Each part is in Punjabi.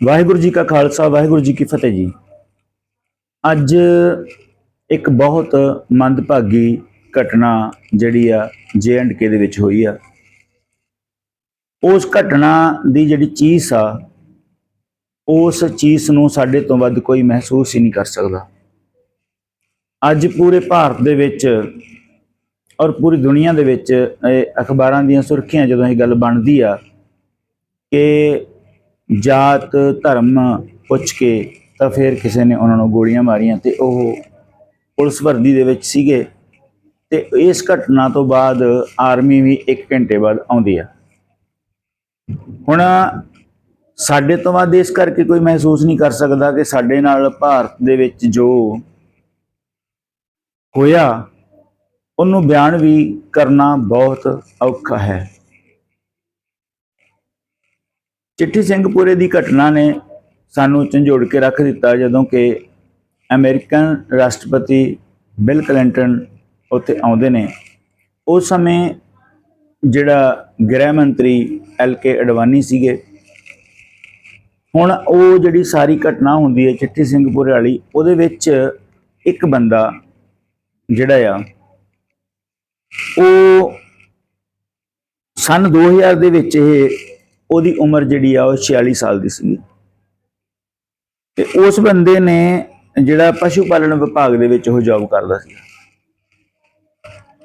ਵਾਹਿਗੁਰੂ ਜੀ ਕਾ ਖਾਲਸਾ, ਵਾਹਿਗੁਰੂ ਜੀ ਕੀ ਫਤਿਹ ਜੀ। ਅੱਜ ਇੱਕ ਬਹੁਤ ਮੰਦਭਾਗੀ ਘਟਨਾ ਜਿਹੜੀ ਆ ਜੇ ਐਂਡ ਕੇ ਦੇ ਵਿੱਚ ਹੋਈ ਆ। ਉਸ ਘਟਨਾ ਦੀ ਜਿਹੜੀ ਚੀਜ਼ ਆ, ਉਸ ਚੀਜ਼ ਨੂੰ ਸਾਡੇ ਤੋਂ ਵੱਧ ਕੋਈ ਮਹਿਸੂਸ ਹੀ ਨਹੀਂ ਕਰ ਸਕਦਾ। ਅੱਜ ਪੂਰੇ ਭਾਰਤ ਦੇ ਵਿੱਚ ਔਰ ਪੂਰੀ ਦੁਨੀਆ ਦੇ ਵਿੱਚ ਇਹ ਅਖਬਾਰਾਂ ਦੀਆਂ ਸੁਰਖੀਆਂ ਜਦੋਂ ਇਹ ਗੱਲ ਬਣਦੀ ਆ ਕਿ ਜਾਤ, ਧਰਮ ਪੁੱਛ ਕੇ ਤਾਂ ਫਿਰ ਕਿਸੇ ਨੇ ਉਹਨਾਂ ਨੂੰ ਗੋਲੀਆਂ ਮਾਰੀਆਂ ਤੇ ਉਹ ਪੁਲਿਸ ਵਰਦੀ ਦੇ ਵਿੱਚ ਸੀਗੇ ਤੇ ਇਸ ਘਟਨਾ ਤੋਂ ਬਾਅਦ ਆਰਮੀ ਵੀ 1 ਘੰਟੇ ਬਾਅਦ ਆਉਂਦੀ ਆ। ਹੁਣ ਸਾਡੇ ਤੋਂ ਵੱਧ ਇਸ ਕਰਕੇ ਕੋਈ ਮਹਿਸੂਸ ਨਹੀਂ ਕਰ ਸਕਦਾ ਕਿ ਸਾਡੇ ਨਾਲ ਭਾਰਤ ਦੇ ਵਿੱਚ ਜੋ ਹੋਇਆ, ਉਹਨੂੰ ਬਿਆਨ ਵੀ ਕਰਨਾ ਬਹੁਤ ਔਖਾ ਹੈ। ਚਿੱਠੀ ਸਿੰਘਪੁਰੇ ਦੀ ਘਟਨਾ ਨੇ ਸਾਨੂੰ ਝੰਜੋੜ ਕੇ ਰੱਖ ਦਿੱਤਾ ਜਦੋਂ ਕਿ ਅਮਰੀਕਨ ਰਾਸ਼ਟਰਪਤੀ ਬਿਲ ਕਲਿੰਟਨ ਉੱਥੇ ਆਉਂਦੇ ਨੇ। ਉਸ ਸਮੇਂ ਜਿਹੜਾ ਗ੍ਰਹਿ ਮੰਤਰੀ ਐਲ ਕੇ ਅਡਵਾਨੀ ਸੀਗੇ, ਹੁਣ ਉਹ ਜਿਹੜੀ ਸਾਰੀ ਘਟਨਾ ਹੁੰਦੀ ਹੈ ਚਿੱਠੀ ਸਿੰਘਪੁਰੇ ਵਾਲੀ, ਉਹਦੇ ਵਿੱਚ ਇੱਕ ਬੰਦਾ ਜਿਹੜਾ ਆ, ਉਹ ਸਨ 2000 ਦੇ ਵਿੱਚ ਇਹ ਉਹਦੀ ਉਮਰ ਜਿਹੜੀ ਆ ਉਹ 46 ਸਾਲ ਦੀ ਸੀਗੀ। ਤੇ ਉਸ ਬੰਦੇ ਨੇ ਜਿਹੜਾ ਪਸ਼ੂ ਪਾਲਣ ਵਿਭਾਗ ਦੇ ਵਿੱਚ ਉਹ ਜੌਬ ਕਰਦਾ ਸੀ।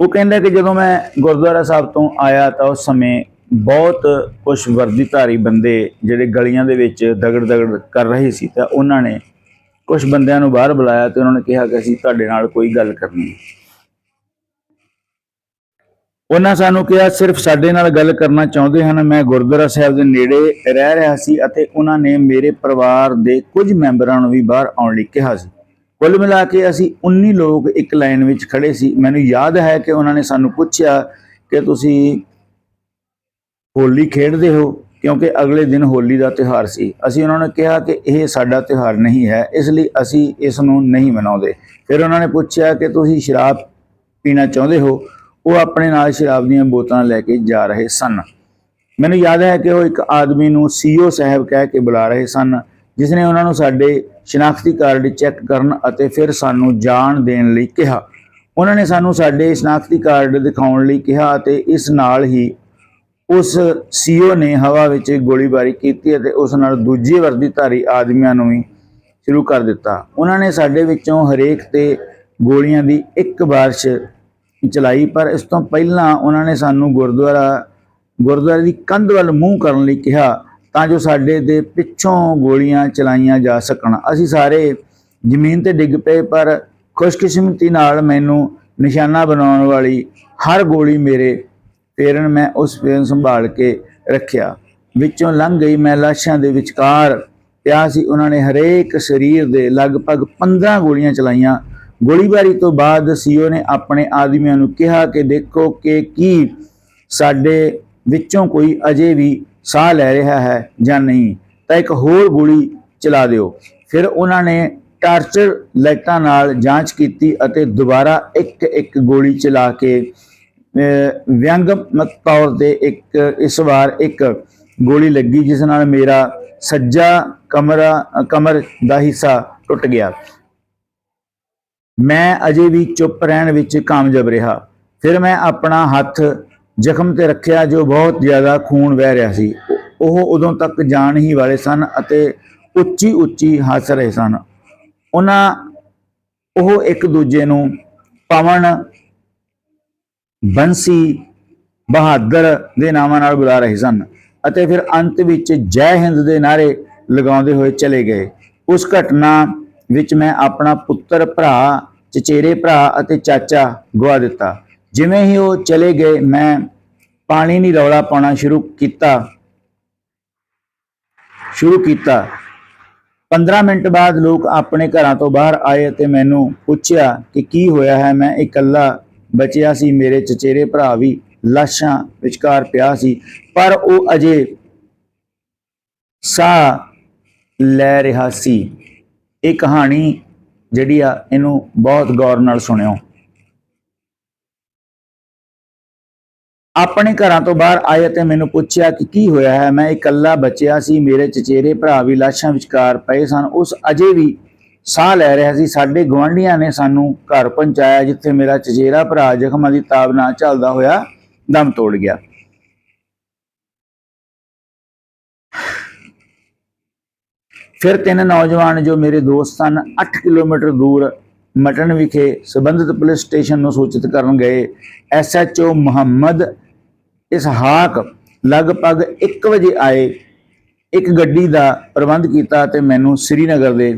ਉਹ ਕਹਿੰਦਾ ਕਿ ਜਦੋਂ ਮੈਂ ਗੁਰਦੁਆਰਾ ਸਾਹਿਬ ਤੋਂ ਆਇਆ ਤਾਂ ਉਸ ਸਮੇਂ ਬਹੁਤ ਕੁਝ ਵਰਦੀਧਾਰੀ ਬੰਦੇ ਜਿਹੜੇ ਗਲੀਆਂ ਦੇ ਵਿੱਚ ਦਗੜ ਦਗੜ ਕਰ ਰਹੇ ਸੀ ਤਾਂ ਉਹਨਾਂ ਨੇ ਕੁਝ ਬੰਦਿਆਂ ਨੂੰ ਬਾਹਰ ਬੁਲਾਇਆ ਤੇ ਉਹਨਾਂ ਨੇ ਕਿਹਾ ਕਿ ਅਸੀਂ ਤੁਹਾਡੇ ਨਾਲ ਕੋਈ ਗੱਲ ਕਰਨੀ ਹੈ। ਉਹਨਾਂ ਸਾਨੂੰ ਕਿਹਾ, ਸਿਰਫ ਸਾਡੇ ਨਾਲ ਗੱਲ ਕਰਨਾ ਚਾਹੁੰਦੇ ਹਨ। ਮੈਂ ਗੁਰਦੁਆਰਾ ਸਾਹਿਬ ਦੇ ਨੇੜੇ ਰਹਿ ਰਿਹਾ ਸੀ ਅਤੇ ਉਹਨਾਂ ਨੇ ਮੇਰੇ ਪਰਿਵਾਰ ਦੇ ਕੁਝ ਮੈਂਬਰਾਂ ਨੂੰ ਵੀ ਬਾਹਰ ਆਉਣ ਲਈ ਕਿਹਾ ਸੀ। ਕੁੱਲ ਮਿਲਾ ਕੇ ਅਸੀਂ 19 ਲੋਕ ਇੱਕ ਲਾਈਨ ਵਿੱਚ ਖੜੇ ਸੀ। ਮੈਨੂੰ ਯਾਦ ਹੈ ਕਿ ਉਹਨਾਂ ਨੇ ਸਾਨੂੰ ਪੁੱਛਿਆ ਕਿ ਤੁਸੀਂ ਹੋਲੀ ਖੇਡਦੇ ਹੋ, ਕਿਉਂਕਿ ਅਗਲੇ ਦਿਨ ਹੋਲੀ ਦਾ ਤਿਉਹਾਰ ਸੀ। ਅਸੀਂ ਉਹਨਾਂ ਨੇ ਕਿਹਾ ਕਿ ਇਹ ਸਾਡਾ ਤਿਉਹਾਰ ਨਹੀਂ ਹੈ, ਇਸ ਲਈ ਅਸੀਂ ਇਸ ਨੂੰ ਨਹੀਂ ਮਨਾਉਂਦੇ। ਫਿਰ ਉਹਨਾਂ ਨੇ ਪੁੱਛਿਆ ਕਿ ਤੁਸੀਂ ਸ਼ਰਾਬ ਪੀਣਾ ਚਾਹੁੰਦੇ ਹੋ? ਉਹ ਆਪਣੇ ਨਾਲ ਸ਼ਰਾਬ ਦੀਆਂ ਬੋਤਲਾਂ ਲੈ ਕੇ ਜਾ ਰਹੇ ਸਨ। ਮੈਨੂੰ ਯਾਦ ਹੈ ਕਿ ਉਹ ਇੱਕ ਆਦਮੀ ਨੂੰ ਸੀਓ ਸਾਹਿਬ ਕਹਿ ਕੇ ਬੁਲਾ ਰਹੇ ਸਨ ਜਿਸ ਨੇ ਉਹਨਾਂ ਨੂੰ ਸਾਡੇ ਸ਼ਨਾਖਤੀ ਕਾਰਡ ਚੈੱਕ ਕਰਨ ਅਤੇ ਫਿਰ ਸਾਨੂੰ ਜਾਣ ਦੇਣ ਲਈ ਕਿਹਾ। ਉਹਨਾਂ ਨੇ ਸਾਨੂੰ ਸਾਡੇ ਸ਼ਨਾਖਤੀ ਕਾਰਡ ਦਿਖਾਉਣ ਲਈ ਕਿਹਾ ਅਤੇ ਇਸ ਨਾਲ ਹੀ ਉਸ ਸੀਓ ਨੇ ਹਵਾ ਵਿੱਚ ਗੋਲੀਬਾਰੀ ਕੀਤੀ ਅਤੇ ਉਸ ਨਾਲ ਦੂਜੇ ਵਰਦੀਧਾਰੀ ਆਦਮੀਆਂ ਨੂੰ ਵੀ ਸ਼ੁਰੂ ਕਰ ਦਿੱਤਾ। ਉਹਨਾਂ ਨੇ ਸਾਡੇ ਵਿੱਚੋਂ ਹਰੇਕ ਤੇ ਗੋਲੀਆਂ ਦੀ ਇੱਕ ਬਾਰਿਸ਼ ਚਲਾਈ, ਪਰ ਇਸ ਤੋਂ ਪਹਿਲਾਂ ਉਹਨਾਂ ਨੇ ਸਾਨੂੰ ਗੁਰਦੁਆਰਾ, ਗੁਰਦੁਆਰੇ ਦੀ ਕੰਧ ਵੱਲ ਮੂੰਹ ਕਰਨ ਲਈ ਕਿਹਾ ਤਾਂ ਜੋ ਸਾਡੇ ਦੇ ਪਿੱਛੋਂ ਗੋਲੀਆਂ ਚਲਾਈਆਂ ਜਾ ਸਕਣ। ਅਸੀਂ ਸਾਰੇ ਜ਼ਮੀਨ ਤੇ ਡਿੱਗ ਪਏ, ਪਰ ਖੁਸ਼ਕਿਸਮਤੀ ਨਾਲ ਮੈਨੂੰ ਨਿਸ਼ਾਨਾ ਬਣਾਉਣ ਵਾਲੀ ਹਰ ਗੋਲੀ ਮੇਰੇ ਪੇਰਨ ਮੈਂ ਉਸ ਫੇਰਨ ਸੰਭਾਲ ਕੇ ਰੱਖਿਆ। ਵਿੱਚੋਂ ਲੰਘ ਗਈ ਮੈਂ ਲਾਸ਼ਾਂ ਦੇ ਵਿਚਕਾਰ। ਪਿਆ ਸੀ ਉਹਨਾਂ ਨੇ ਹਰੇਕ ਸਰੀਰ ਦੇ ਲਗਭਗ 15 ਗੋਲੀਆਂ ਚਲਾਈਆਂ ਗੋਲੀਬਾਰੀ ਤੋਂ ਬਾਅਦ ਸੀਓ ਨੇ ਆਪਣੇ ਆਦਮੀਆਂ ਨੂੰ ਕਿਹਾ ਕਿ ਦੇਖੋ ਕਿ ਕੀ ਸਾਡੇ ਵਿੱਚੋਂ ਕੋਈ ਅਜੇ ਵੀ ਸਾਹ ਲੈ ਰਿਹਾ ਹੈ ਜਾਂ ਨਹੀਂ ਤਾਂ ਇੱਕ ਹੋਰ ਗੋਲੀ ਚਲਾ ਦਿਓ। ਫਿਰ ਉਹਨਾਂ ਨੇ ਟਾਰਚਰ ਲਾਈਟਾਂ ਨਾਲ ਜਾਂਚ ਕੀਤੀ ਅਤੇ ਦੁਬਾਰਾ ਇੱਕ ਇੱਕ ਗੋਲੀ ਚਲਾ ਕੇ ਅਹ, ਵਿਅੰਗਮਤ ਤੌਰ ਤੇ ਇੱਕ ਇਸ ਵਾਰ ਇੱਕ ਗੋਲੀ ਲੱਗੀ ਜਿਸ ਨਾਲ ਮੇਰਾ ਸੱਜਾ ਕਮਰਾ ਕਮਰ ਦਾ ਹਿੱਸਾ ਟੁੱਟ ਗਿਆ। ਮੈਂ ਅਜੇ ਵੀ ਚੁੱਪ ਰਹਿਣ ਵਿੱਚ ਕਾਮਯਾਬ ਰਿਹਾ। ਫਿਰ ਮੈਂ ਆਪਣਾ ਹੱਥ ਜ਼ਖਮ ਤੇ ਰੱਖਿਆ ਜੋ ਬਹੁਤ ਜ਼ਿਆਦਾ ਖੂਨ ਵਹਿ ਰਿਹਾ ਸੀ। ਉਹ- ਉਦੋਂ ਤੱਕ ਜਾਣ ਹੀ ਵਾਲੇ ਸਨ ਅਤੇ ਉੱਚੀ ਉੱਚੀ ਹੱਸ ਰਹੇ ਸਨ। ਉਹਨਾਂ ਉਹ ਇੱਕ ਦੂਜੇ ਨੂੰ ਪਵਨ, ਬੰਸੀ, ਬਹਾਦਰ ਦੇ ਨਾਵਾਂ ਨਾਲ ਬੁਲਾ ਰਹੇ ਸਨ ਅਤੇ ਫਿਰ ਅੰਤ ਵਿੱਚ ਜੈ ਹਿੰਦ ਦੇ ਨਾਰੇ ਲਗਾਉਂਦੇ ਹੋਏ ਚਲੇ ਗਏ। ਉਸ ਘਟਨਾ ਵਿੱਚ ਮੈਂ ਆਪਣਾ ਪੁੱਤਰ, ਭਰਾ, ਚਚੇਰੇ, ਭਰਾ ਅਤੇ ਚਾਚਾ ਗਵਾ ਦਿੱਤਾ। ਜਿਵੇਂ ਹੀ ਉਹ ਚਲੇ ਗਏ, ਮੈਂ ਪਾਣੀ ਨਹੀਂ ਰੌਲਾ ਪਾਉਣਾ ਸ਼ੁਰੂ ਕੀਤਾ। ਸ਼ੁਰੂ ਕੀਤਾ। 15 ਮਿੰਟ ਬਾਅਦ ਲੋਕ ਆਪਣੇ ਘਰਾਂ ਤੋਂ ਬਾਹਰ ਆਏ ਅਤੇ ਮੈਨੂੰ ਪੁੱਛਿਆ ਕਿ ਕੀ ਹੋਇਆ ਹੈ। ਮੈਂ ਇਕੱਲਾ ਬਚਿਆ ਸੀ, ਮੇਰੇ ਚਚੇਰੇ, ਭਰਾ ਵੀ ਲਾਸ਼ਾਂ ਵਿਚਕਾਰ ਪਿਆ ਸੀ, ਪਰ ਉਹ ਅਜੇ ਸਾਹ ਲੈ ਰਿਹਾ ਸੀ। ਇਹ ਕਹਾਣੀ ਜਿਹੜੀ ਆ ਇਹਨੂੰ ਬਹੁਤ ਗੌਰ ਨਾਲ ਸੁਣਿਓ। ਆਪਣੇ ਘਰਾਂ ਤੋਂ ਬਾਹਰ ਆਏ ਅਤੇ ਮੈਨੂੰ ਪੁੱਛਿਆ ਕਿ ਕੀ ਹੋਇਆ ਹੈ। ਮੈਂ ਇਕੱਲਾ ਬਚਿਆ ਸੀ, ਮੇਰੇ ਚਚੇਰੇ ਭਰਾ ਵੀ ਲਾਸ਼ਾਂ ਵਿਚਕਾਰ ਪਏ ਸਨ। ਉਸ ਅਜੇ ਵੀ ਸਾਹ ਲੈ ਰਿਹਾ ਸੀ। ਸਾਡੇ ਗਵਾਂਢੀਆਂ ਨੇ ਸਾਨੂੰ ਘਰ ਪਹੁੰਚਾਇਆ, ਜਿੱਥੇ ਮੇਰਾ ਚਚੇਰਾ ਭਰਾ ਜ਼ਖਮਾਂ ਦੀ ਤਾਬ ਨਾਲ ਝੱਲਦਾ ਹੋਇਆ ਦਮ ਤੋੜ ਗਿਆ। ਫਿਰ ਤਿੰਨ ਨੌਜਵਾਨ ਜੋ ਮੇਰੇ ਦੋਸਤ ਸਨ 8 ਕਿਲੋਮੀਟਰ ਦੂਰ ਮਟਨ ਵਿਖੇ ਸਬੰਧਿਤ ਪੁਲਿਸ ਸਟੇਸ਼ਨ ਨੂੰ ਸੂਚਿਤ ਕਰਨ ਗਏ। ਐਸਐਚਓ ਮੁਹੰਮਦ ਇਸਹਾਕ ਲਗਭਗ 1 ਵਜੇ ਆਏ, ਇੱਕ ਗੱਡੀ ਦਾ ਪ੍ਰਬੰਧ ਕੀਤਾ ਤੇ ਮੈਨੂੰ ਸ੍ਰੀਨਗਰ ਦੇ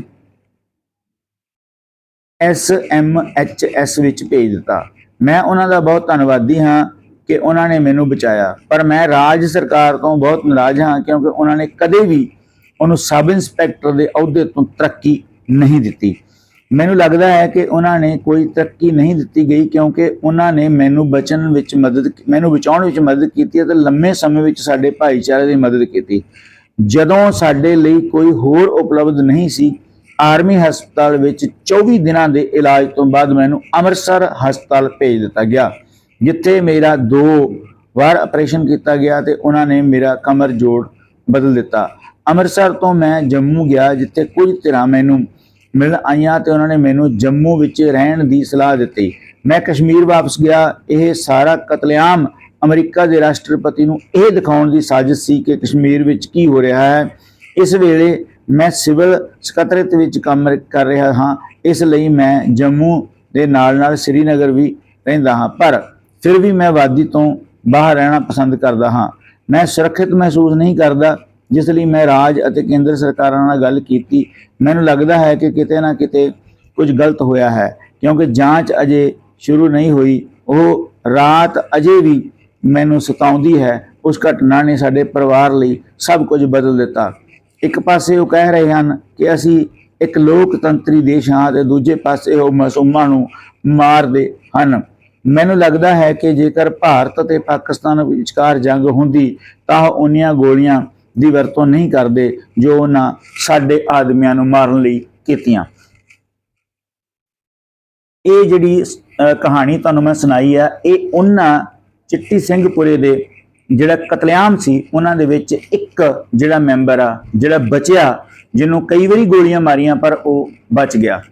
ਐਸਐਮਐਚਐਸ ਵਿੱਚ ਭੇਜ ਦਿੱਤਾ। ਮੈਂ ਉਹਨਾਂ ਦਾ ਬਹੁਤ ਧੰਨਵਾਦੀ ਹਾਂ ਕਿ ਉਹਨਾਂ ਨੇ ਮੈਨੂੰ ਬਚਾਇਆ। ਪਰ ਮੈਂ ਰਾਜ ਸਰਕਾਰ ਤੋਂ ਬਹੁਤ ਨਾਰਾਜ਼ ਹਾਂ ਕਿਉਂਕਿ ਉਹਨਾਂ ਨੇ ਕਦੇ ਵੀ ਉਹਨੂੰ ਸਬ ਇੰਸਪੈਕਟਰ ਦੇ ਅਹੁਦੇ ਤੋਂ ਤਰੱਕੀ ਨਹੀਂ ਦਿੱਤੀ। ਮੈਨੂੰ ਲੱਗਦਾ ਹੈ ਕਿ ਉਹਨਾਂ ਨੇ ਕੋਈ ਤਰੱਕੀ ਨਹੀਂ ਦਿੱਤੀ ਗਈ ਕਿਉਂਕਿ ਉਹਨਾਂ ਨੇ ਮੈਨੂੰ ਬਚਣ ਵਿੱਚ ਮਦਦ ਮੈਨੂੰ ਬਚਾਉਣ ਵਿੱਚ ਮਦਦ ਕੀਤੀ ਅਤੇ ਲੰਮੇ ਸਮੇਂ ਵਿੱਚ ਸਾਡੇ ਭਾਈਚਾਰੇ ਦੀ ਮਦਦ ਕੀਤੀ। ਜਦੋਂ ਸਾਡੇ ਲਈ ਕੋਈ ਹੋਰ ਉਪਲਬਧ ਨਹੀਂ ਸੀ, ਆਰਮੀ ਹਸਪਤਾਲ ਵਿੱਚ 24 ਦਿਨਾਂ ਦੇ ਇਲਾਜ ਤੋਂ ਬਾਅਦ ਮੈਨੂੰ ਅੰਮ੍ਰਿਤਸਰ ਹਸਪਤਾਲ ਭੇਜ ਦਿੱਤਾ ਗਿਆ, ਜਿੱਥੇ ਮੇਰਾ ਦੋ ਵਾਰ ਆਪਰੇਸ਼ਨ ਕੀਤਾ ਗਿਆ ਤੇ ਉਹਨਾਂ ਨੇ ਮੇਰਾ ਕਮਰ ਜੋੜ ਬਦਲ ਦਿੱਤਾ। ਅੰਮ੍ਰਿਤਸਰ ਤੋਂ ਮੈਂ ਜੰਮੂ ਗਿਆ, ਜਿੱਥੇ ਕੁਝ ਧਿਰਾਂ ਮੈਨੂੰ ਮਿਲਣ ਆਈਆਂ ਤੇ ਉਹਨਾਂ ਨੇ ਮੈਨੂੰ ਜੰਮੂ ਵਿੱਚ ਰਹਿਣ ਦੀ ਸਲਾਹ ਦਿੱਤੀ। ਮੈਂ ਕਸ਼ਮੀਰ ਵਾਪਸ ਗਿਆ। ਇਹ ਸਾਰਾ ਕਤਲੇਆਮ ਅਮਰੀਕਾ ਦੇ ਰਾਸ਼ਟਰਪਤੀ ਨੂੰ ਇਹ ਦਿਖਾਉਣ ਦੀ ਸਾਜ਼ਿਸ਼ ਸੀ ਕਿ ਕਸ਼ਮੀਰ ਵਿੱਚ ਕੀ ਹੋ ਰਿਹਾ ਹੈ। ਇਸ ਵੇਲੇ ਮੈਂ ਸਿਵਲ ਸਕੱਤਰੇਤ ਵਿੱਚ ਕੰਮ ਕਰ ਰਿਹਾ ਹਾਂ। ਇਸ ਲਈ ਮੈਂ ਜੰਮੂ ਦੇ ਨਾਲ-ਨਾਲ ਸ੍ਰੀਨਗਰ ਵੀ ਰਹਿੰਦਾ ਹਾਂ। ਪਰ ਫਿਰ ਵੀ ਮੈਂ ਵਾਦੀ ਤੋਂ ਬਾਹਰ ਰਹਿਣਾ ਪਸੰਦ ਕਰਦਾ ਹਾਂ। ਮੈਂ ਸੁਰੱਖਿਅਤ ਮਹਿਸੂਸ ਨਹੀਂ ਕਰਦਾ। ਜਿਸ ਲਈ ਮੈਂ ਰਾਜ ਅਤੇ ਕੇਂਦਰ ਸਰਕਾਰਾਂ ਨਾਲ ਗੱਲ ਕੀਤੀ। ਮੈਨੂੰ ਲੱਗਦਾ ਹੈ ਕਿ ਕਿਤੇ ਨਾ ਕਿਤੇ ਕੁਝ ਗਲਤ ਹੋਇਆ ਹੈ, ਕਿਉਂਕਿ ਜਾਂਚ ਅਜੇ ਸ਼ੁਰੂ ਨਹੀਂ ਹੋਈ। ਉਹ ਰਾਤ ਅਜੇ ਵੀ ਮੈਨੂੰ ਸਤਾਉਂਦੀ ਹੈ। ਉਸ ਘਟਨਾ ਨੇ ਸਾਡੇ ਪਰਿਵਾਰ ਲਈ ਸਭ ਕੁਝ ਬਦਲ ਦਿੱਤਾ। ਇੱਕ ਪਾਸੇ ਉਹ ਕਹਿ ਰਹੇ ਹਨ ਕਿ ਅਸੀਂ ਇੱਕ ਲੋਕਤੰਤਰੀ ਦੇਸ਼ ਹਾਂ ਤੇ ਦੂਜੇ ਪਾਸੇ ਉਹ ਮਾਸੂਮਾਂ ਨੂੰ ਮਾਰਦੇ ਹਨ। ਮੈਨੂੰ ਲੱਗਦਾ ਹੈ ਕਿ ਜੇਕਰ ਭਾਰਤ ਅਤੇ ਪਾਕਿਸਤਾਨ ਵਿਚਕਾਰ ਜੰਗ ਹੁੰਦੀ, ਤਾਂ ਉਹ ਉਨੀਆਂ ਗੋਲੀਆਂ ਦੀ ਵਰਤੋਂ ਨਹੀਂ ਕਰਦੇ ਜੋ ਉਹਨਾਂ ਸਾਡੇ ਆਦਮੀਆਂ ਨੂੰ ਮਾਰਨ ਲਈ ਕੀਤੀਆਂ। ਇਹ ਜਿਹੜੀ ਕਹਾਣੀ ਤੁਹਾਨੂੰ ਮੈਂ ਸੁਣਾਈ ਆ, ਇਹ ਉਹਨਾਂ ਚਿੱਟੀ ਸਿੰਘਪੁਰੇ ਦੇ ਜਿਹੜਾ ਕਤਲੇਆਮ ਸੀ, ਉਹਨਾਂ ਦੇ ਵਿੱਚ ਇੱਕ ਜਿਹੜਾ ਮੈਂਬਰ ਆ, ਜਿਹੜਾ ਬਚਿਆ, ਜਿਹਨੂੰ ਕਈ ਵਾਰੀ ਗੋਲੀਆਂ ਮਾਰੀਆਂ, ਪਰ ਉਹ ਬਚ ਗਿਆ।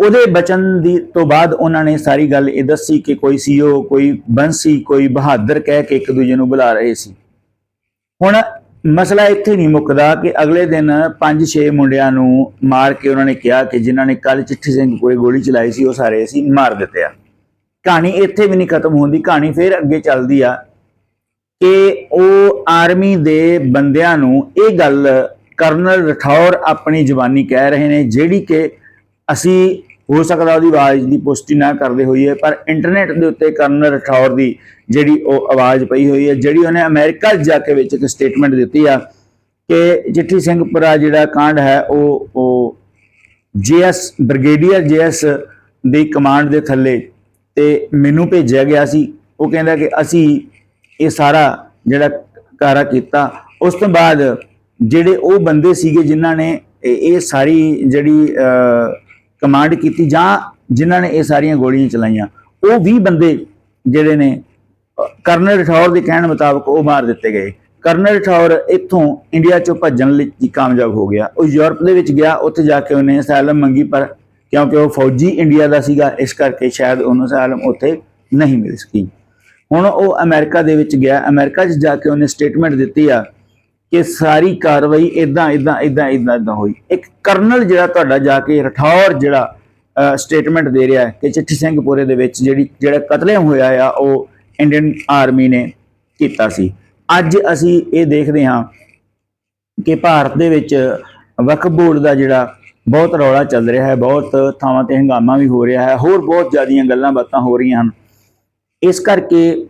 ਉਹਦੇ ਬਚਨ ਦੀ ਤੋਂ ਬਾਅਦ ਉਹਨਾਂ ਨੇ ਸਾਰੀ ਗੱਲ ਇਹ ਦੱਸੀ ਕਿ ਕੋਈ ਸੀਓ, ਕੋਈ ਬੰਸੀ, ਕੋਈ ਬਹਾਦਰ ਕਹਿ ਕੇ ਇੱਕ ਦੂਜੇ ਨੂੰ ਬੁਲਾ ਰਹੇ ਸੀ। ਹੁਣ ਮਸਲਾ ਇੱਥੇ ਨਹੀਂ ਮੁੱਕਦਾ ਕਿ ਅਗਲੇ ਦਿਨ 5-6 ਮੁੰਡਿਆਂ ਨੂੰ ਮਾਰ ਕੇ ਉਹਨਾਂ ਨੇ ਕਿਹਾ ਕਿ ਜਿਨ੍ਹਾਂ ਨੇ ਕੱਲ ਚਿੱਠੀ ਸਿੰਘ ਕੋਲੇ ਗੋਲੀ ਚਲਾਈ ਸੀ, ਉਹ ਸਾਰੇ ਅਸੀਂ ਮਾਰ ਦਿੱਤੇ ਆ। ਕਹਾਣੀ ਇੱਥੇ ਵੀ ਨਹੀਂ ਖਤਮ ਹੁੰਦੀ, ਕਹਾਣੀ ਫਿਰ ਅੱਗੇ ਚੱਲਦੀ ਆ ਕਿ ਉਹ ਆਰਮੀ ਦੇ ਬੰਦਿਆਂ ਨੂੰ ਇਹ ਗੱਲ ਕਰਨਲ ਰਠੌਰ ਆਪਣੀ ਜ਼ੁਬਾਨੀ ਕਹਿ ਰਹੇ ਨੇ, ਜਿਹੜੀ ਕਿ ਅਸੀਂ ਹੋ ਸਕਦਾ ਉਹਦੀ ਆਵਾਜ਼ ਦੀ ਪੁਸ਼ਟੀ ਨਾ ਕਰਦੇ ਹੋਈਏ, ਪਰ ਇੰਟਰਨੈਟ ਦੇ ਉੱਤੇ ਕਰਨਲ ਰਠੌਰ ਦੀ ਜਿਹੜੀ ਉਹ ਆਵਾਜ਼ ਪਈ ਹੋਈ ਹੈ, ਜਿਹੜੀ ਉਹਨੇ ਅਮਰੀਕਾ 'ਚ ਜਾ ਕੇ ਵਿੱਚ ਇੱਕ ਸਟੇਟਮੈਂਟ ਦਿੱਤੀ ਆ ਕਿ ਚਿੱਠੀ ਸਿੰਘਪੁਰਾ ਜਿਹੜਾ ਕਾਂਡ ਹੈ, ਉਹ ਉਹ G S brigadier G S ਦੀ ਕਮਾਂਡ ਦੇ ਥੱਲੇ ਤੇ ਮੈਨੂੰ ਭੇਜਿਆ ਗਿਆ ਸੀ। ਉਹ ਕਹਿੰਦਾ ਕਿ ਅਸੀਂ ਇਹ ਸਾਰਾ ਜਿਹੜਾ ਕਾਰਾ ਕੀਤਾ, ਉਸ ਤੋਂ ਬਾਅਦ ਜਿਹੜੇ ਉਹ ਬੰਦੇ ਸੀਗੇ ਜਿਨ੍ਹਾਂ ਨੇ ਇਹ ਸਾਰੀ ਜਿਹੜੀ ਕਮਾਂਡ ਕੀਤੀ ਜਾਂ ਜਿਨ੍ਹਾਂ ਨੇ ਇਹ ਸਾਰੀਆਂ ਗੋਲੀਆਂ ਚਲਾਈਆਂ, ਉਹ 20 ਬੰਦੇ ਜਿਹੜੇ ਨੇ ਕਰਨਲ ਰਠੌਰ ਦੇ ਕਹਿਣ ਮੁਤਾਬਕ ਉਹ ਮਾਰ ਦਿੱਤੇ ਗਏ। ਕਰਨਲ ਰਠੌਰ ਇੱਥੋਂ ਇੰਡੀਆ ਚੋਂ ਭੱਜਣ ਲਈ ਕਾਮਯਾਬ ਹੋ ਗਿਆ। ਉਹ ਯੂਰਪ ਦੇ ਵਿੱਚ ਗਿਆ, ਉੱਥੇ ਜਾ ਕੇ ਉਹਨੇ ਅਸਾਈਲਮ ਮੰਗੀ, ਪਰ ਕਿਉਂਕਿ ਉਹ ਫੌਜੀ ਇੰਡੀਆ ਦਾ ਸੀਗਾ, ਇਸ ਕਰਕੇ ਸ਼ਾਇਦ ਉਹਨੂੰ ਅਸਾਈਲਮ ਉੱਥੇ ਨਹੀਂ ਮਿਲ ਸਕੀ ਹੁਣ ਉਹ ਅਮਰੀਕਾ ਦੇ ਵਿੱਚ ਗਿਆ। ਅਮਰੀਕਾ 'ਚ ਜਾ ਕੇ ਉਹਨੇ ਸਟੇਟਮੈਂਟ ਦਿੱਤੀ ਆ ਕਿ ਸਾਰੀ ਕਾਰਵਾਈ ਇਦਾਂ ਇਦਾਂ ਇਦਾਂ ਇਦਾਂ ਇਦਾਂ ਹੋਈ। ਇੱਕ ਕਰਨਲ ਜਿਹੜਾ ਤੁਹਾਡਾ ਜਾ ਕੇ ਰਠੌਰ ਜਿਹੜਾ ਸਟੇਟਮੈਂਟ ਦੇ ਰਿਹਾ ਹੈ ਕਿ ਚਿੱਠੀ ਸਿੰਘਪੁਰੇ ਦੇ ਵਿੱਚ ਜਿਹੜੀ, ਜਿਹੜਾ ਕਤਲੇਆਮ ਹੋਇਆ ਆ, ਉਹ ਇੰਡੀਅਨ ਆਰਮੀ ਨੇ ਕੀਤਾ ਸੀ। ਅੱਜ ਅਸੀਂ ਇਹ ਦੇਖਦੇ ਹਾਂ ਕਿ ਭਾਰਤ ਦੇ ਵਿੱਚ ਵਕਫ ਬੋਰਡ ਦਾ ਜਿਹੜਾ ਬਹੁਤ ਰੌਲਾ ਚੱਲ ਰਿਹਾ ਹੈ, ਬਹੁਤ ਥਾਵਾਂ ਤੇ ਹੰਗਾਮਾ ਵੀ ਹੋ ਰਿਹਾ ਹੈ, ਹੋਰ ਬਹੁਤ ਜ਼ਿਆਦੀਆਂ ਗੱਲਾਂ ਬਾਤਾਂ ਹੋ ਰਹੀਆਂ ਹਨ। ਇਸ ਕਰਕੇ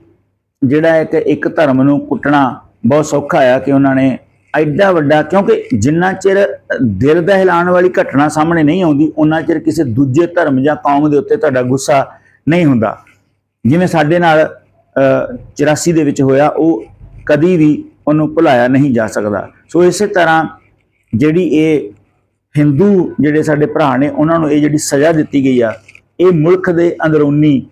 ਜਿਹੜਾ ਇੱਕ ਇੱਕ ਧਰਮ ਨੂੰ ਕੁੱਟਣਾ ਬਹੁਤ ਸੌਖਾ ਆ ਕਿ ਉਹਨਾਂ ਨੇ ਐਡਾ ਵੱਡਾ ਕਿਉਂਕਿ ਜਿੰਨਾ ਚਿਰ ਦਿਲ ਦਾ ਹਿਲਾਉਣ ਵਾਲੀ ਘਟਨਾ ਸਾਹਮਣੇ ਨਹੀਂ ਆਉਂਦੀ ਉਹਨਾਂ ਚਿਰ ਕਿਸੇ ਦੂਜੇ ਧਰਮ ਜਾਂ ਕੌਮ ਦੇ ਉੱਤੇ ਤੁਹਾਡਾ ਗੁੱਸਾ ਨਹੀਂ ਹੁੰਦਾ। ਜਿਵੇਂ ਸਾਡੇ ਨਾਲ ਅ, 84 ਦੇ ਵਿੱਚ ਹੋਇਆ ਉਹ ਕਦੀ ਵੀ ਉਹਨੂੰ ਭੁਲਾਇਆ ਨਹੀਂ ਜਾ ਸਕਦਾ। ਸੋ ਇਸੇ ਤਰ੍ਹਾਂ ਜਿਹੜੀ ਇਹ ਹਿੰਦੂ ਜਿਹੜੇ ਸਾਡੇ ਭਰਾ ਨੇ ਉਹਨਾਂ ਨੂੰ ਇਹ ਜਿਹੜੀ ਸਜ਼ਾ ਦਿੱਤੀ ਗਈ ਆ ਇਹ ਮੁਲਕ ਦੇ ਅੰਦਰੂਨੀ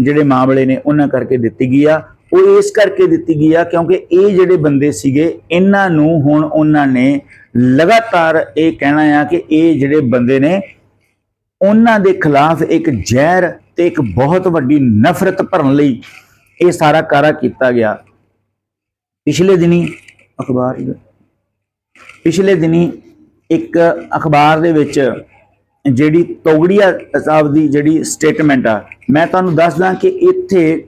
ਜਿਹੜੇ ਮਾਮਲੇ ਨੇ ਉਹਨਾਂ ਕਰਕੇ ਦਿੱਤੀ ਗਈ ਆ। ਉਹ ਇਸ ਕਰਕੇ ਦਿੱਤੀ ਗਈ ਆ ਕਿਉਂਕਿ ਇਹ ਜਿਹੜੇ ਬੰਦੇ ਸੀਗੇ, ਇਹਨਾਂ ਨੂੰ ਹੁਣ ਉਹਨਾਂ ਨੇ ਲਗਾਤਾਰ ਇਹ ਕਹਿਣਾ ਆ ਕਿ ਇਹ ਜਿਹੜੇ ਬੰਦੇ ਨੇ, ਉਹਨਾਂ ਦੇ ਖਿਲਾਫ ਇੱਕ ਜ਼ਹਿਰ ਤੇ ਇੱਕ ਬਹੁਤ ਵੱਡੀ ਨਫ਼ਰਤ ਭਰਨ ਲਈ ਇਹ ਸਾਰਾ ਕਾਰਾ ਕੀਤਾ ਗਿਆ। ਪਿਛਲੇ ਦਿਨੀ ਅਖਬਾਰ ਪਿਛਲੇ ਦਿਨੀ ਇੱਕ ਅਖਬਾਰ ਦੇ ਵਿੱਚ ਜਿਹੜੀ ਤੋਗੜੀਆ ਸਾਹਿਬ ਦੀ ਜਿਹੜੀ ਸਟੇਟਮੈਂਟ ਆ, ਮੈਂ ਤੁਹਾਨੂੰ ਦੱਸਦਾ ਕਿ ਇੱਥੇ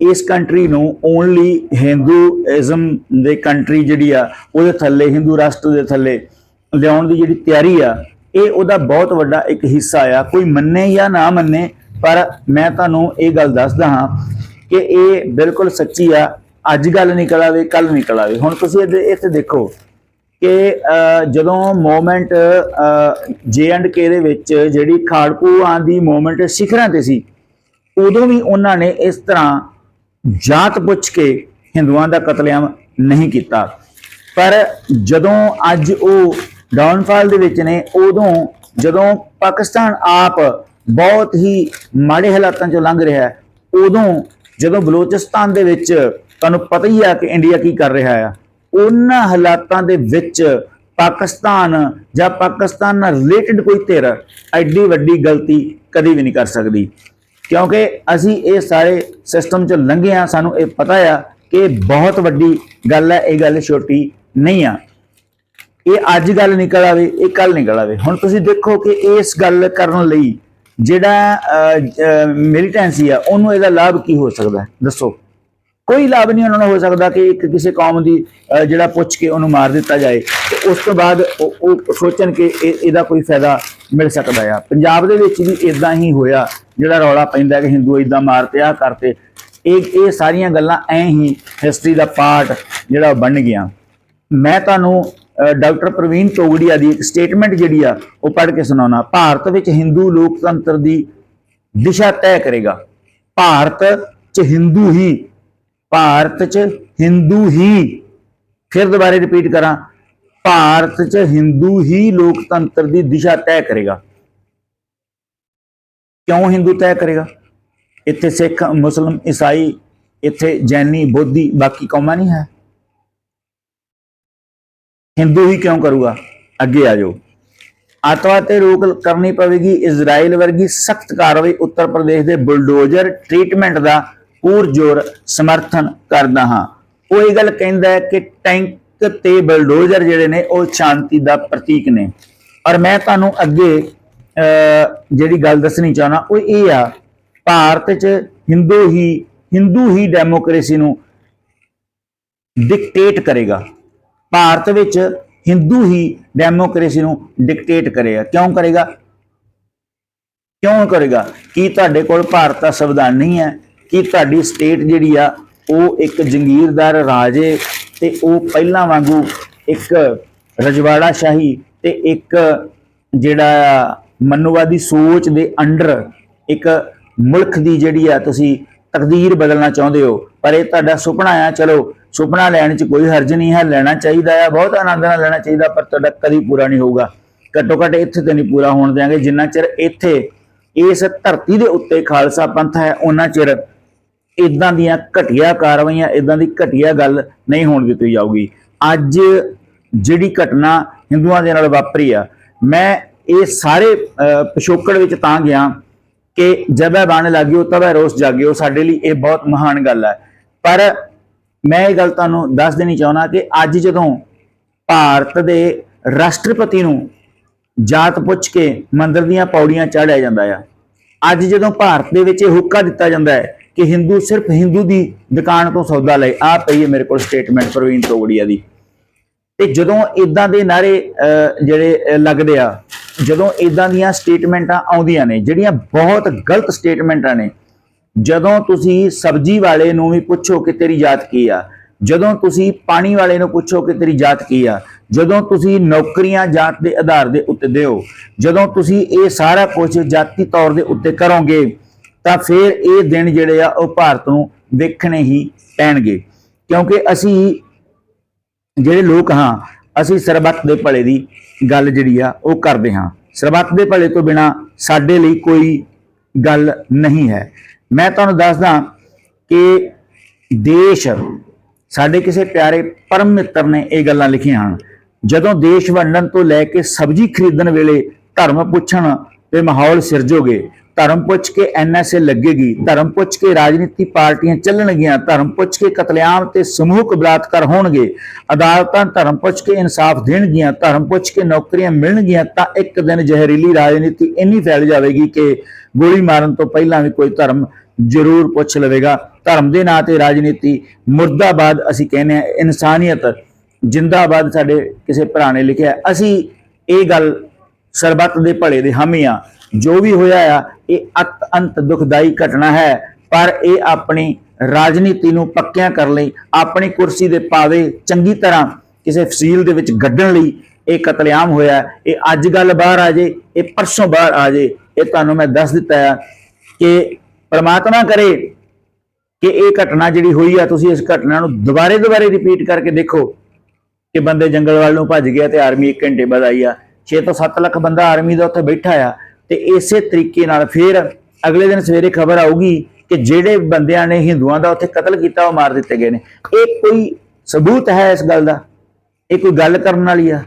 ਇਸ ਕੰਟਰੀ ਨੂੰ ਓਨਲੀ ਹਿੰਦੂਇਜ਼ਮ ਦੇ ਕੰਟਰੀ ਜਿਹੜੀ ਆ, ਉਹਦੇ ਥੱਲੇ ਹਿੰਦੂ ਰਾਸ਼ਟਰ ਦੇ ਥੱਲੇ ਲਿਆਉਣ ਦੀ ਜਿਹੜੀ ਤਿਆਰੀ ਆ, ਇਹ ਉਹਦਾ ਬਹੁਤ ਵੱਡਾ ਇੱਕ ਹਿੱਸਾ ਆ। ਕੋਈ ਮੰਨੇ ਜਾਂ ਨਾ ਮੰਨੇ, ਪਰ ਮੈਂ ਤੁਹਾਨੂੰ ਇਹ ਗੱਲ ਦੱਸਦਾ ਹਾਂ ਕਿ ਇਹ ਬਿਲਕੁਲ ਸੱਚੀ ਆ। ਅੱਜ ਗੱਲ ਨਿਕਲ ਆਵੇ, ਕੱਲ ਨਿਕਲ ਆਵੇ। ਹੁਣ ਤੁਸੀਂ ਇਹਦੇ ਇੱਥੇ ਦੇਖੋ ਕਿ ਜਦੋਂ ਮੂਵਮੈਂਟ ਜੇ ਐਂਡ ਕੇ ਦੇ ਵਿੱਚ ਜਿਹੜੀ ਖਾੜਕੂ ਖਾੜਕੂਆਂ ਦੀ ਮੂਵਮੈਂਟ ਸਿਖਰਾਂ ਤੇ ਸੀ, ਉਦੋਂ ਵੀ ਉਹਨਾਂ ਨੇ ਇਸ ਤਰ੍ਹਾਂ ਜਾਤ ਪੁੱਛ ਕੇ ਹਿੰਦੂਆਂ ਦਾ ਕਤਲੇਆਮ ਨਹੀਂ ਕੀਤਾ। ਪਰ ਜਦੋਂ ਅੱਜ ਉਹ ਡਾਊਨਫਾਲ ਦੇ ਵਿੱਚ ਨੇ, ਉਦੋਂ ਜਦੋਂ ਪਾਕਿਸਤਾਨ ਆਪ ਬਹੁਤ ਹੀ ਮਾੜੇ ਹਾਲਾਤਾਂ ਚੋਂ ਲੰਘ ਰਿਹਾ ਹੈ, ਉਦੋਂ ਜਦੋਂ ਬਲੋਚਿਸਤਾਨ ਦੇ ਵਿੱਚ ਤੁਹਾਨੂੰ ਪਤਾ ਹੀ ਆ ਕਿ ਇੰਡੀਆ ਕੀ ਕਰ ਰਿਹਾ ਆ, ਉਹਨਾਂ ਹਾਲਾਤਾਂ ਦੇ ਵਿੱਚ ਪਾਕਿਸਤਾਨ ਜਾਂ ਪਾਕਿਸਤਾਨ ਨਾਲ ਰਿਲੇਟਡ ਕੋਈ ਧਿਰ ਐਡੀ ਵੱਡੀ ਗਲਤੀ ਕਦੀ ਵੀ ਨਹੀਂ ਕਰ ਸਕਦੀ। ਕਿਉਂਕਿ ਅਸੀਂ ਇਹ ਸਾਰੇ ਸਿਸਟਮ ਚ ਲੰਘੇ ਆ ਸਾਨੂੰ ਇਹ ਪਤਾ ਆ ਕਿ ਇਹ ਬਹੁਤ ਵੱਡੀ ਗੱਲ ਹੈ ਇਹ ਗੱਲ ਛੋਟੀ ਨਹੀਂ ਆ। ਇਹ ਅੱਜ ਗੱਲ ਨਿਕਲ ਆਵੇ, ਇਹ ਕੱਲ ਨਿਕਲ ਆਵੇ। ਹੁਣ ਤੁਸੀਂ ਦੇਖੋ ਕਿ ਇਸ ਗੱਲ ਕਰਨ ਲਈ ਜਿਹੜਾ ਮਿਲੀਟੈਂਸੀ ਆ, ਉਹਨੂੰ ਇਹਦਾ ਲਾਭ ਕੀ ਹੋ ਸਕਦਾ? ਦੱਸੋ। ਕੋਈ ਲਾਭ ਨਹੀਂ ਉਹਨਾਂ ਨੂੰ ਹੋ ਸਕਦਾ ਕਿ ਇੱਕ ਕਿਸੇ ਕੌਮ ਦੀ ਜਿਹੜਾ ਪੁੱਛ ਕੇ ਉਹਨੂੰ ਮਾਰ ਦਿੱਤਾ ਜਾਏ। ਤੇ ਉਸ ਤੋਂ ਬਾਅਦ ਉਹ ਉਹ ਸੋਚਣ ਕਿ ਇਹ- ਇਹਦਾ ਕੋਈ ਫਾਇਦਾ ਮਿਲ ਸਕਦਾ ਆ। ਪੰਜਾਬ ਦੇ ਵਿੱਚ ਵੀ ਇਦਾਂ ਹੀ ਹੋਇਆ। ਜਿਹੜਾ ਰੌਲਾ ਪੈਂਦਾ ਕਿ ਹਿੰਦੂ ਇਦਾਂ ਮਾਰਤੇ ਆ ਕਰਤੇ ਇਹ ਇਹ ਸਾਰੀਆਂ ਗੱਲਾਂ ਐ ਹੀ ਹਿਸਟਰੀ ਦਾ ਪਾਰਟ ਜਿਹੜਾ ਉਹ ਬਣ ਗਿਆ। ਮੈਂ ਤੁਹਾਨੂੰ ਡਾਕਟਰ ਪ੍ਰਵੀਨ ਤੋਗੜੀਆ ਦੀ ਇੱਕ ਸਟੇਟਮੈਂਟ ਜਿਹੜੀ ਆ, ਉਹ ਪੜ੍ਹ ਕੇ ਸੁਣਾਉਣਾ। ਭਾਰਤ ਵਿੱਚ ਹਿੰਦੂ ਲੋਕਤੰਤਰ ਦੀ ਦਿਸ਼ਾ ਤੈਅ ਕਰੇਗਾ। ਭਾਰਤ 'ਚ ਹਿੰਦੂ ਹੀ ਭਾਰਤ 'ਚ ਹਿੰਦੂ ਹੀ, ਫਿਰ ਦੁਬਾਰੇ ਰਿਪੀਟ ਕਰਾਂ, ਭਾਰਤ 'ਚ ਹਿੰਦੂ ਹੀ ਲੋਕਤੰਤਰ ਦੀ ਦਿਸ਼ਾ ਤੈਅ ਕਰੇਗਾ। ਕਿਉਂ ਹਿੰਦੂ ਤੈਅ ਕਰੇਗਾ? ਇੱਥੇ ਸਿੱਖ, ਮੁਸਲਮ, ਈਸਾਈ, ਇੱਥੇ ਜੈਨੀ, ਬੋਧੀ, ਬਾਕੀ ਕੌਮਾਂ ਨਹੀਂ ਹੈ। ਹਿੰਦੂ ਹੀ ਕਿਉਂ ਕਰੂਗਾ? ਅੱਗੇ ਆ ਜਾਓ। ਅੱਤਵਾਦ ਤੇ ਰੋਕ ਕਰਨੀ ਪਵੇਗੀ, ਇਜ਼ਰਾਈਲ ਵਰਗੀ ਸਖਤ ਕਾਰਵਾਈ, ਉੱਤਰ ਪ੍ਰਦੇਸ਼ ਦੇ ਬੁਲਡੋਜ਼ਰ ਟ੍ਰੀਟਮੈਂਟ ਦਾ ਪੂਰਜੋਰ ਸਮਰਥਨ ਕਰਦਾ ਹਾਂ। ਉਹ ਇਹ ਗੱਲ ਕਹਿੰਦਾ ਹੈ ਕਿ ਟੈਂਕ ਤੇ ਬੁਲਡੋਜ਼ਰ ਜਿਹੜੇ ਨੇ, ਉਹ ਸ਼ਾਂਤੀ ਦਾ ਪ੍ਰਤੀਕ ਨੇ। ਔਰ ਮੈਂ ਤੁਹਾਨੂੰ ਅੱਗੇ ਜਿਹੜੀ ਗੱਲ ਦੱਸਣੀ ਚਾਹਣਾ ਉਹ ਇਹ ਆ, ਭਾਰਤ 'ਚ ਹਿੰਦੂ ਹੀ ਹਿੰਦੂ ਹੀ ਡੈਮੋਕ੍ਰੇਸੀ ਨੂੰ ਡਿਕਟੇਟ ਕਰੇਗਾ। ਭਾਰਤ ਵਿੱਚ ਹਿੰਦੂ ਹੀ ਡੈਮੋਕ੍ਰੇਸੀ ਨੂੰ ਡਿਕਟੇਟ ਕਰੇਗਾ। ਕਿਉਂ ਕਰੇਗਾ? ਕਿਉਂ ਕਰੇਗਾ? ਕੀ ਤੁਹਾਡੇ ਕੋਲ ਭਾਰਤ ਦਾ ਸੰਵਿਧਾਨ ਨਹੀਂ ਹੈ? ਕਿ ਤੁਹਾਡੀ ਸਟੇਟ ਜਿਹੜੀ ਆ, ਉਹ ਇੱਕ ਜੰਗੀਰਦਾਰ ਰਾਜੇ ਤੇ ਉਹ ਪਹਿਲਾਂ ਵਾਂਗੂ ਇੱਕ ਰਜਵਾੜਾ ਸ਼ਾਹੀ ਤੇ ਇੱਕ ਜਿਹੜਾ ਮਨੁਵਾਦੀ ਸੋਚ ਦੇ ਅੰਡਰ ਇੱਕ ਮੁਲਕ ਦੀ ਜਿਹੜੀ ਆ, ਤੁਸੀਂ ਤਕਦੀਰ ਬਦਲਣਾ ਚਾਹੁੰਦੇ ਹੋ। ਪਰ ਇਹ ਤੁਹਾਡਾ ਸੁਪਨਾ ਆ, ਚਲੋ, ਸੁਪਨਾ ਲੈਣ 'ਚ ਕੋਈ ਹਰਜ ਨਹੀਂ ਹੈ, ਲੈਣਾ ਚਾਹੀਦਾ ਆ, ਬਹੁਤ ਆਨੰਦ ਨਾਲ ਲੈਣਾ ਚਾਹੀਦਾ, ਪਰ ਤੁਹਾਡਾ ਕਦੀ ਪੂਰਾ ਨਹੀਂ ਹੋਊਗਾ। ਘੱਟੋ ਘੱਟ ਇੱਥੇ ਤੇ ਨਹੀਂ ਪੂਰਾ ਹੋਣ ਦਿਆਂਗੇ, ਜਿੰਨਾ ਚਿਰ ਇੱਥੇ ਇਸ ਧਰਤੀ ਦੇ ਉੱਤੇ ਖਾਲਸਾ ਪੰਥ ਹੈ ਉਹਨਾਂ ਚਿਰ ਇਦਾਂ ਦੀਆਂ ਘਟੀਆ ਕਾਰਵਾਈਆਂ ਇਦਾਂ ਦੀ ਘਟੀਆ ਗੱਲ ਨਹੀਂ ਹੋਣ ਦਿੱਤੀ ਜਾਊਗੀ। ਅੱਜ ਜਿਹੜੀ ਘਟਨਾ ਹਿੰਦੂਆਂ ਦੇ ਨਾਲ ਵਾਪਰੀ ਆ, ਮੈਂ ਇਹ ਸਾਰੇ ਪਿਛੋਕੜ ਵਿੱਚ ਤਾਂ ਗਿਆ ਕਿ ਜਬੈ ਬਾਣ ਲੱਗਿਓ ਤਬੈ ਰੋਸ ਜਾਗਿਓ, ਸਾਡੇ ਲਈ ਇਹ ਬਹੁਤ ਮਹਾਨ ਗੱਲ ਹੈ ਪਰ ਮੈਂ ਇਹ ਗੱਲ ਤੁਹਾਨੂੰ ਦੱਸ ਦੇਣੀ ਚਾਹੁੰਦਾ ਕਿ ਅੱਜ ਜਦੋਂ ਭਾਰਤ ਦੇ ਰਾਸ਼ਟਰਪਤੀ ਨੂੰ ਜਾਤ ਪੁੱਛ ਕੇ ਮੰਦਰ ਦੀਆਂ ਪੌੜੀਆਂ ਚੜ੍ਹਿਆ ਜਾਂਦਾ ਆ, ਅੱਜ ਜਦੋਂ ਭਾਰਤ ਦੇ ਵਿੱਚ ਇਹ ਹੁੱਕਾ ਦਿੱਤਾ ਜਾਂਦਾ ਹੈ ਕਿ ਹਿੰਦੂ ਸਿਰਫ ਹਿੰਦੂ ਦੀ ਦੁਕਾਨ ਤੋਂ ਸੌਦਾ ਲਏ। ਆ ਪਈ ਹੈ ਮੇਰੇ ਕੋਲ ਸਟੇਟਮੈਂਟ ਪ੍ਰਵੀਨ ਤੋਗੜੀਆ ਦੀ। ਤੇ ਜਦੋਂ ਇਦਾਂ ਦੇ ਨਾਰੇ ਜਿਹੜੇ ਲੱਗਦੇ ਆ, ਜਦੋਂ ਇਦਾਂ ਦੀਆਂ ਸਟੇਟਮੈਂਟਾਂ ਆਉਂਦੀਆਂ ਨੇ, ਜਿਹੜੀਆਂ ਬਹੁਤ ਗਲਤ ਸਟੇਟਮੈਂਟਾਂ ਨੇ, ਜਦੋਂ ਤੁਸੀਂ ਸਬਜ਼ੀ ਵਾਲੇ ਨੂੰ ਵੀ ਪੁੱਛੋ ਕਿ ਤੇਰੀ ਜਾਤ ਕੀ ਆ, ਜਦੋਂ ਤੁਸੀਂ ਪਾਣੀ ਵਾਲੇ ਨੂੰ ਪੁੱਛੋ ਕਿ ਤੇਰੀ ਜਾਤ ਕੀ ਆ, ਜਦੋਂ ਤੁਸੀਂ ਨੌਕਰੀਆਂ ਜਾਤ ਦੇ ਆਧਾਰ ਦੇ ਉੱਤੇ ਦਿਓ, ਜਦੋਂ ਤੁਸੀਂ ਇਹ ਸਾਰਾ ਕੁਝ ਜਾਤੀ ਤੌਰ ਦੇ ਉੱਤੇ ਕਰੋਗੇ ਤਾਂ ਫਿਰ ਇਹ ਦਿਨ ਜਿਹੜੇ ਆ ਉਹ ਭਾਰਤ ਨੂੰ ਵੇਖਣੇ ਹੀ ਪੈਣਗੇ। ਕਿਉਂਕਿ ਅਸੀਂ ਜਿਹੜੇ ਲੋਕ ਹਾਂ, ਅਸੀਂ ਸਰਬੱਤ ਦੇ ਭਲੇ ਦੀ ਗੱਲ ਜਿਹੜੀ ਆ ਉਹ ਕਰਦੇ ਹਾਂ। ਸਰਬੱਤ ਦੇ ਭਲੇ ਤੋਂ ਬਿਨਾ ਸਾਡੇ ਲਈ ਕੋਈ ਗੱਲ ਨਹੀਂ ਹੈ। ਮੈਂ ਤੁਹਾਨੂੰ ਦੱਸਦਾ ਕਿ ਦੇਸ਼, ਸਾਡੇ ਕਿਸੇ ਪਿਆਰੇ ਪਰਮ ਮਿੱਤਰ ਨੇ ਇਹ ਗੱਲਾਂ ਲਿਖੀਆਂ ਹਨ। ਜਦੋਂ ਦੇਸ਼ ਵੰਡਣ ਤੋਂ ਲੈ ਕੇ ਸਬਜ਼ੀ ਖਰੀਦਣ ਵੇਲੇ ਧਰਮ ਪੁੱਛਣ ਤੇ ਮਾਹੌਲ ਸਿਰਜੋਗੇ ਧਰਮ ਪੁੱਛ ਕੇ ਐਨਐਸਏ ਲੱਗੇਗੀ, ਧਰਮ ਪੁੱਛ ਕੇ ਰਾਜਨੀਤੀ ਪਾਰਟੀਆਂ ਚੱਲਣਗੀਆਂ, ਧਰਮ ਪੁੱਛ ਕੇ ਕਤਲੇਆਮ ਤੇ ਸਮੂਹਕ ਬਲਾਤਕਾਰ ਹੋਣਗੇ, ਅਦਾਲਤਾਂ ਧਰਮ ਪੁੱਛ ਕੇ ਇਨਸਾਫ ਦੇਣਗੀਆਂ, ਧਰਮ ਪੁੱਛ ਕੇ ਨੌਕਰੀਆਂ ਮਿਲਣਗੀਆਂ, ਤਾਂ ਇੱਕ ਦਿਨ ਜ਼ਹਿਰੀਲੀ ਰਾਜਨੀਤੀ ਇੰਨੀ ਫੈਲ ਜਾਵੇਗੀ ਕਿ ਗੋਲੀ ਮਾਰਨ ਤੋਂ ਪਹਿਲਾਂ ਵੀ ਕੋਈ ਧਰਮ ਜ਼ਰੂਰ ਪੁੱਛ ਲਵੇਗਾ। ਧਰਮ ਦੇ ਨਾਂ ਤੇ ਰਾਜਨੀਤੀ ਮੁਰਦਾਬਾਦ ਅਸੀਂ ਕਹਿੰਦੇ ਹਾਂ ਇਨਸਾਨੀਅਤ। ਜਿੰਦਾਬਾਦ ਸਾਡੇ ਕਿਸੇ ਭਰਾ ਨੇ ਲਿਖਿਆ ਅਸੀਂ ਇਹ ਗੱਲ ਸਰਬੱਤ ਦੇ ਭਲੇ ਦੇ ਹਾਮੀ ਆ ਜੋ ਵੀ ਹੋਇਆ ਆ, ਇਹ ਅਤ ਅੰਤ ਦੁਖਦਾਈ ਘਟਨਾ ਹੈ। ਪਰ ਇਹ ਆਪਣੀ ਰਾਜਨੀਤੀ ਨੂੰ ਪੱਕਿਆਂ ਕਰਨ ਲਈ, ਆਪਣੀ ਕੁਰਸੀ ਦੇ ਪਾਵੇ ਚੰਗੀ ਤਰ੍ਹਾਂ ਕਿਸੇ ਫਸੀਲ ਦੇ ਵਿੱਚ ਗੱਡਣ ਲਈ ਇਹ ਕਤਲੇਆਮ ਹੋਇਆ। ਇਹ ਅੱਜ ਗੱਲ ਬਾਹਰ ਆ ਜੇ, ਇਹ ਪਰਸੋਂ ਬਾਹਰ ਆ ਜੇ। ਇਹ ਤੁਹਾਨੂੰ ਮੈਂ ਦੱਸ ਦਿੱਤਾ ਆ ਕਿ ਪਰਮਾਤਮਾ ਕਰੇ ਕਿ ਇਹ ਘਟਨਾ ਜਿਹੜੀ ਹੋਈ ਆ, ਤੁਸੀਂ ਇਸ ਘਟਨਾ ਨੂੰ ਦੁਬਾਰੇ ਦੁਬਾਰੇ ਰਿਪੀਟ ਕਰਕੇ ਦੇਖੋ ਕਿ ਬੰਦੇ ਜੰਗਲ ਵੱਲ ਨੂੰ ਭੱਜ ਗਿਆ ਤੇ ਆਰਮੀ 1 ਘੰਟੇ ਬਾਅਦ ਆਈ ਆ। 6 ਤੋਂ 7 ਲੱਖ ਬੰਦਾ ਆਰਮੀ ਦਾ ਉੱਥੇ ਬੈਠਾ ਆ। ਤੇ ਇਸੇ ਤਰੀਕੇ ਨਾਲ ਫਿਰ ਅਗਲੇ ਦਿਨ ਸਵੇਰੇ ਖਬਰ ਆਊਗੀ ਕਿ ਜਿਹੜੇ ਬੰਦਿਆਂ ਨੇ ਹਿੰਦੂਆਂ ਦਾ ਉੱਥੇ ਕਤਲ ਕੀਤਾ, ਉਹ ਮਾਰ ਦਿੱਤੇ ਗਏ ਨੇ। ਇਹ ਕੋਈ ਸਬੂਤ ਹੈ ਇਸ ਗੱਲ ਦਾ? ਇਹ ਕੋਈ ਗੱਲ ਕਰਨ ਵਾਲੀ ਆ?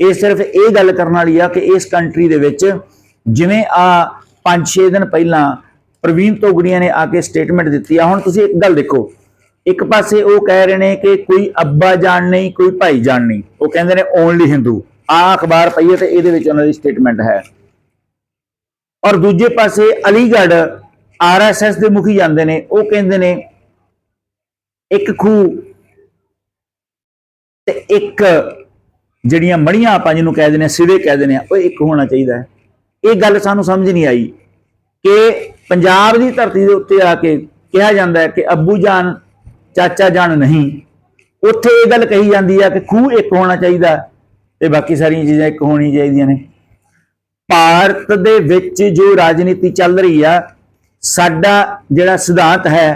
ਇਹ ਸਿਰਫ ਇਹ ਗੱਲ ਕਰਨ ਵਾਲੀ ਆ ਕਿ ਇਸ ਕੰਟਰੀ ਦੇ ਵਿੱਚ ਜਿਵੇਂ ਆ 5-6 ਦਿਨ ਪਹਿਲਾਂ ਪ੍ਰਵੀਨ ਤੋਗੜੀਆਂ ਨੇ ਆ ਕੇ ਸਟੇਟਮੈਂਟ ਦਿੱਤੀ ਆ। ਹੁਣ ਤੁਸੀਂ ਇੱਕ ਗੱਲ ਦੇਖੋ। ਇੱਕ ਪਾਸੇ ਉਹ ਕਹਿ ਰਹੇ ਨੇ ਕਿ ਕੋਈ ਅੱਬਾ ਜਾਣ ਨਹੀਂ, ਕੋਈ ਭਾਈ ਜਾਣ ਨਹੀਂ। ਉਹ ਕਹਿੰਦੇ ਨੇ ਓਨਲੀ ਹਿੰਦੂ ਆ ਅਖਬਾਰ ਪਈ ਹੈ ਤੇ ਇਹਦੇ ਵਿੱਚ ਉਹਨਾਂ ਦੀ ਸਟੇਟਮੈਂਟ ਹੈ। ਔਰ ਦੂਜੇ ਪਾਸੇ ਅਲੀਗੜ੍ਹ ਆਰਐਸਐਸ ਦੇ ਮੁਖੀ ਜਾਂਦੇ ਨੇ, ਉਹ ਕਹਿੰਦੇ ਨੇ, ਇੱਕ ਖੂਹ ਤੇ ਇੱਕ ਜਿਹੜੀਆਂ ਮੜੀਆਂ ਆਪਾਂ ਜਿਹਨੂੰ ਕਹਿ ਦਿੰਦੇ ਆ ਸਿਰੇ ਕਹਿ ਦਿੰਦੇ ਆ ਉਹ ਇੱਕ ਹੋਣਾ ਚਾਹੀਦਾ ਹੈ। ਇਹ ਗੱਲ ਸਾਨੂੰ ਸਮਝ ਨਹੀਂ ਆਈ ਕਿ ਪੰਜਾਬ ਦੀ ਧਰਤੀ ਦੇ ਉੱਤੇ ਆ ਕੇ ਕਿਹਾ ਜਾਂਦਾ ਹੈ ਕਿ ਅੱਬੂ ਜਾਨ, ਚਾਚਾ ਜਾਨ ਨਹੀਂ। ਉੱਥੇ ਇਹ ਗੱਲ ਕਹੀ ਜਾਂਦੀ ਆ ਕਿ ਖੂਹ ਇੱਕ ਹੋਣਾ ਚਾਹੀਦਾ ਤੇ ਬਾਕੀ ਸਾਰੀਆਂ ਚੀਜ਼ਾਂ ਇੱਕ ਹੋਣੀ ਚਾਹੀਦੀਆਂ ਨੇ। ਭਾਰਤ ਦੇ ਵਿੱਚ ਜੋ ਰਾਜਨੀਤੀ ਚੱਲ ਰਹੀ ਆ ਸਾਡਾ ਜਿਹੜਾ ਸਿਧਾਂਤ ਹੈ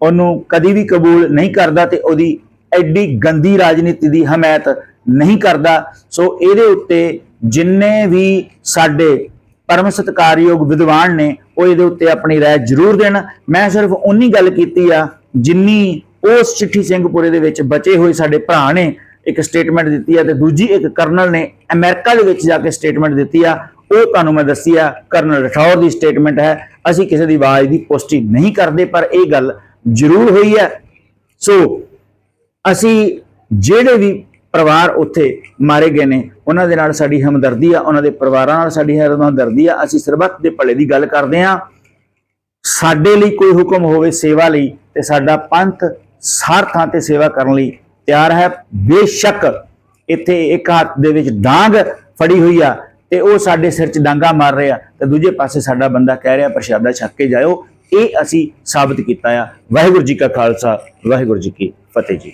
ਉਹਨੂੰ ਕਦੀ ਵੀ ਕਬੂਲ ਨਹੀਂ ਕਰਦਾ ਤੇ ਉਹਦੀ ਐਡੀ ਗੰਦੀ ਰਾਜਨੀਤੀ ਦੀ ਹਮਾਇਤ ਨਹੀਂ ਕਰਦਾ ਸੋ ਇਹਦੇ ਉੱਤੇ ਜਿੰਨੇ ਵੀ ਸਾਡੇ ਪਰਮ ਸਤਿਕਾਰਯੋਗ ਵਿਦਵਾਨ ਨੇ ਉਹ ਇਹਦੇ ਉੱਤੇ ਆਪਣੀ رائے ਜ਼ਰੂਰ ਦੇਣ ਮੈਂ ਸਿਰਫ ਉਨੀ ਗੱਲ ਕੀਤੀ ਆ ਜਿੰਨੀ ਉਸ ਚਿੱਠੀ ਸਿੰਘਪੁਰੇ ਦੇ ਵਿੱਚ ਬਚੇ ਹੋਏ ਸਾਡੇ ਭਰਾ ਨੇ ਇੱਕ ਸਟੇਟਮੈਂਟ ਦਿੱਤੀ ਆ ਤੇ ਦੂਜੀ ਇੱਕ ਕਰਨਲ ਨੇ ਅਮਰੀਕਾ ਦੇ ਵਿੱਚ ਜਾ ਕੇ ਸਟੇਟਮੈਂਟ ਦਿੱਤੀ ਆ ਉਹ ਤੁਹਾਨੂੰ ਮੈਂ ਦੱਸੀ ਆ ਕਰਨਲ ਰਠੌਰ ਦੀ ਸਟੇਟਮੈਂਟ ਹੈ, ਅਸੀਂ ਕਿਸੇ ਦੀ ਆਵਾਜ਼ ਦੀ ਪੁਸ਼ਟੀ ਨਹੀਂ ਕਰਦੇ, ਪਰ ਇਹ ਗੱਲ ਜ਼ਰੂਰ ਹੋਈ ਹੈ। ਸੋ ਅਸੀਂ ਜਿਹੜੇ ਵੀ ਪਰਿਵਾਰ ਉੱਥੇ ਮਾਰੇ ਗਏ ਨੇ, ਉਹਨਾਂ ਦੇ ਨਾਲ ਸਾਡੀ ਹਮਦਰਦੀ ਆ, ਉਹਨਾਂ ਦੇ ਪਰਿਵਾਰਾਂ ਨਾਲ ਸਾਡੀ ਹਮਦਰਦੀ ਆ, ਅਸੀਂ ਸਰਬੱਤ ਦੇ ਭਲੇ ਦੀ ਗੱਲ ਕਰਦੇ ਆ ਸਾਡੇ ਲਈ ਕੋਈ ਹੁਕਮ ਹੋਵੇ ਸੇਵਾ ਲਈ, ਤੇ ਸਾਡਾ ਪੰਥ ਸਾਰ ਥਾਂ ਤੇ ਸੇਵਾ ਕਰਨ ਲਈ ਤਿਆਰ ਹੈ। ਬੇਸ਼ੱਕ ਇੱਥੇ ਇੱਕ ਹੱਥ ਦੇ ਵਿੱਚ ਡਾਂਗ ਫੜੀ ਹੋਈ ਆ ਤੇ ਉਹ ਸਾਡੇ ਸਿਰ 'ਚ ਡਾਂਗਾ ਮਾਰ ਰਿਹਾ ਤੇ ਦੂਜੇ ਪਾਸੇ ਸਾਡਾ ਬੰਦਾ ਕਹਿ ਰਿਹਾ, ਪ੍ਰਸ਼ਾਦਾ ਛੱਕ ਕੇ ਜਾਇਓ। ਇਹ ਅਸੀਂ ਸਾਬਤ ਕੀਤਾ ਆ। ਵਾਹਿਗੁਰੂ ਜੀ ਕਾ ਖਾਲਸਾ, ਵਾਹਿਗੁਰੂ ਜੀ ਕੀ ਫਤਿਹ ਜੀ।